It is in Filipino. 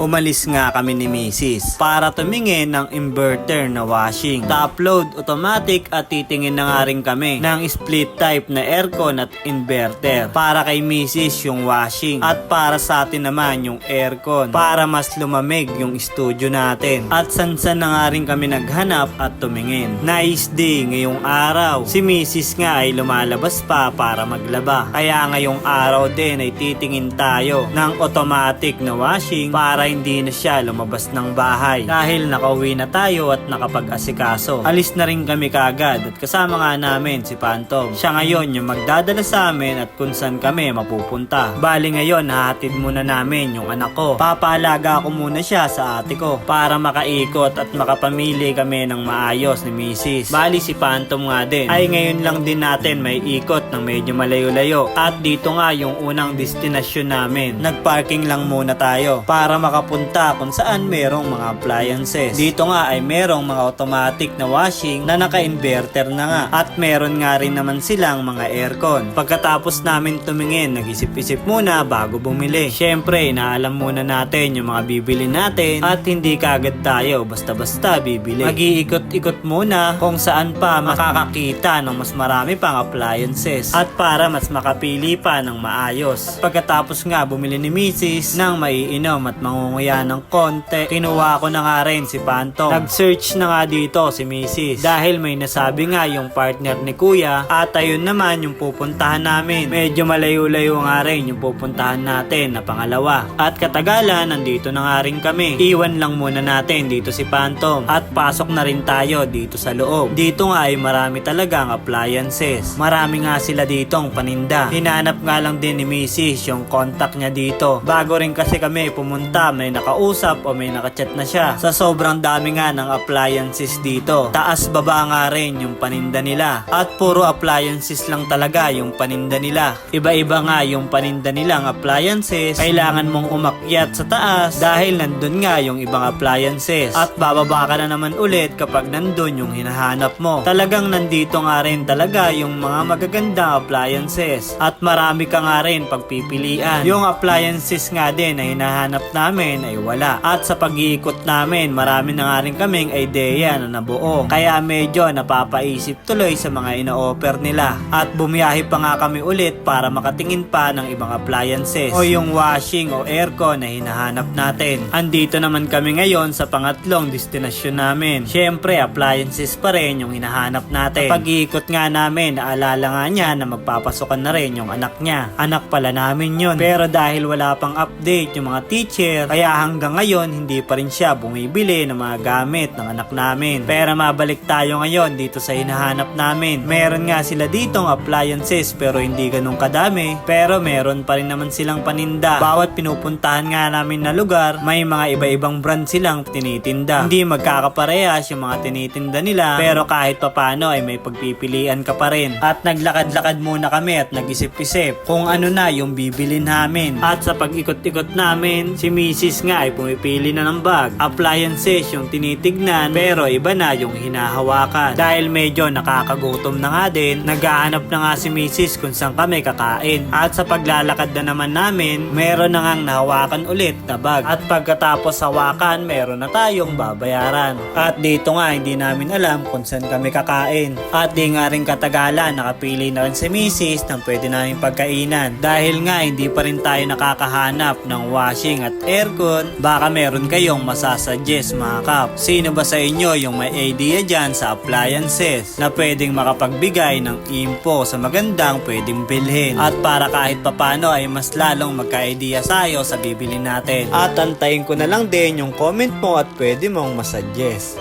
Umalis nga kami ni Mrs. para tumingin ng inverter na washing. Ta-upload automatic at titingin na nga rin kami ng split type na aircon at inverter. Para kay Mrs. yung washing at para sa atin naman yung aircon para mas lumamig yung studio natin. At sansan na nga rin kami naghanap at tumingin. Nice day ngayong araw. Si Mrs. nga ay lumalabas pa para maglaba. Kaya ngayong araw din ay titingin tayo ng automatic na washing para hindi na siya lumabas ng bahay. Dahil nakauwi na tayo at nakapag-asikaso. Alis na rin kami kagad at kasama nga namin si Pantom. Siya ngayon yung magdadala sa amin at kung saan kami mapupunta. Bali ngayon hahatid muna namin yung anak ko. Papaalaga ko muna siya sa ate ko para makaikot at makapamili kami ng maayos ni Mrs. Bali si Pantom nga din ay ngayon lang din natin may ikot ng medyo malayo-layo at dito nga yung unang destinasyon namin. Nagparking lang muna tayo para makapunta kung saan merong mga appliances. Dito nga ay merong mga automatic na washing na naka-inverter na nga at meron nga rin naman silang mga aircon. Pagkatapos namin tumingin, nag-isip-isip muna bago bumili. Syempre, inaalam muna natin yung mga bibili natin at hindi kagad tayo basta-basta bibili. Mag-iikot-ikot muna kung saan pa makakakita ng mas marami pang appliances at para mas makapili pa ng maayos. Pagkatapos nga bumili ni Mrs. ng maiinom at mangunguya ng konti, kinuha ko na nga rin si Pantong. Nag-search na nga dito si Mrs. dahil may nasabi nga yung partner ni Kuya at ayun naman yung pupuntahan namin. Medyo malayo-layo nga rin yung pupuntahan natin na pangalawa. At katagalan, nandito na nga rin kami. Iwan lang muna natin dito si Phantom at pasok na rin tayo dito sa loob. Dito nga ay marami talagang appliances. Marami nga sila ditong paninda. Hinanap nga lang din ni Mrs. yung contact niya dito. Bago rin kasi kami pumunta, may nakausap o may nakachat na siya. Sa sobrang dami nga ng appliances dito. Taas baba nga rin yung paninda nila. At puro appliances lang talaga yung paninda nila. Iba-iba nga yung paninda nilang appliances. Kailangan mong umakyat sa taas dahil nandun nga yung ibang appliances. At bababa ka na naman ulit kapag nandun yung hinahanap mo. Talagang nandito nga rin talaga yung mga magagandang appliances. At marami ka nga rin pagpipilian. Yung appliances nga din na hinahanap namin ay wala. At sa pag-iikot namin, marami na nga rin kaming idea na nabuo. Kaya medyo napapaisip tuloy sa mga ina-offer nila. At bumiyahe pa nga kami ulit para makatingin pa ng ibang appliances o yung washing o aircon na hinahanap natin. Andito naman kami ngayon sa pangatlong destinasyon namin. Syempre, appliances pa rin yung hinahanap natin. Pag-iikot nga namin, naalala nga niya na magpapasokan na rin yung anak niya. Anak pala namin yun. Pero dahil wala pang update yung mga teacher, kaya hanggang ngayon hindi pa rin siya bumibili ng mga gamit ng anak namin. Pero mabalik tayo ngayon dito sa hinahanap namin. Meron nga sila ditong appliances pero hindi ganun kadami. Pero meron pa rin naman silang paninda. Bawat pinupuntahan nga namin na lugar, may mga iba-ibang brand silang tinitinda. Hindi magkakaparehas yung mga tinitinda nila pero kahit papano ay may pagpipilian ka pa rin. At naglakad-lakad muna kami at nag-isip-isip kung ano na yung bibilin namin. At sa pag-ikot-ikot namin, si Mrs. nga ay pumipili na ng bag. Appliances yung tinitignan pero iba na yung hinahawakan. Dahil medyo nakakagutom na nga din, naghahanap na nga si Mrs. kung saan kami kakain. At sa paglalakad na naman namin, meron na ngang nahawakan ulit na bag. At pagkatapos hawakan, meron na tayong babayaran. At dito nga, hindi namin alam kung saan kami kakain. At di nga rin katagalan, nakapili na rin si Mrs. ng pwede namin pagkainan. Dahil nga, hindi pa rin tayo nakakahanap ng washing at aircon, baka meron kayong masasuggest mga kap. Sino ba sa inyo yung may idea dyan sa appliances na pwedeng makapagbigay ng info sa magandang pwedeng bilhin? At para kahit papano ay mas lalong magka-idea tayo sa bibili natin. At antayin ko na lang din yung comment mo at pwede mong masuggest.